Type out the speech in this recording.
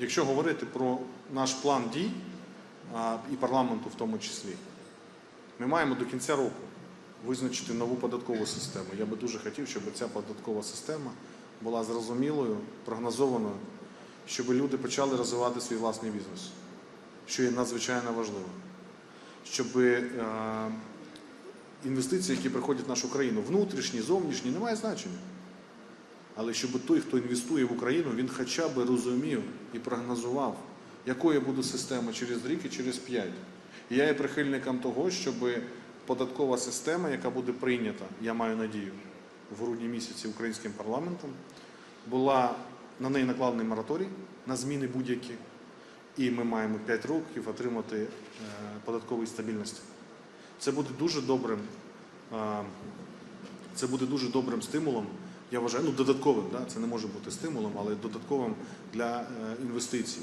якщо говорити про наш план дій і парламенту в тому числі, ми маємо до кінця року визначити нову податкову систему. Я би дуже хотів, щоб ця податкова система була зрозумілою, прогнозованою, щоб люди почали розвивати свій власний бізнес, що є надзвичайно важливо. Щоб е, інвестиції, які приходять в нашу країну, внутрішні, зовнішні, немає значення. Але щоб той, хто інвестує в Україну, він хоча б розумів і прогнозував, якою буде система через рік і через п'ять. І я є прихильником того, щоб податкова система, яка буде прийнята, я маю надію, в грудні місяці українським парламентом, була на неї накладений мораторій на зміни будь-які. І ми маємо 5 років отримати е, податкової стабільності. Це буде дуже добрим, е, це буде дуже добрим стимулом. Я вважаю, ну додатковим, да? це не може бути стимулом, але додатковим для е, інвестицій.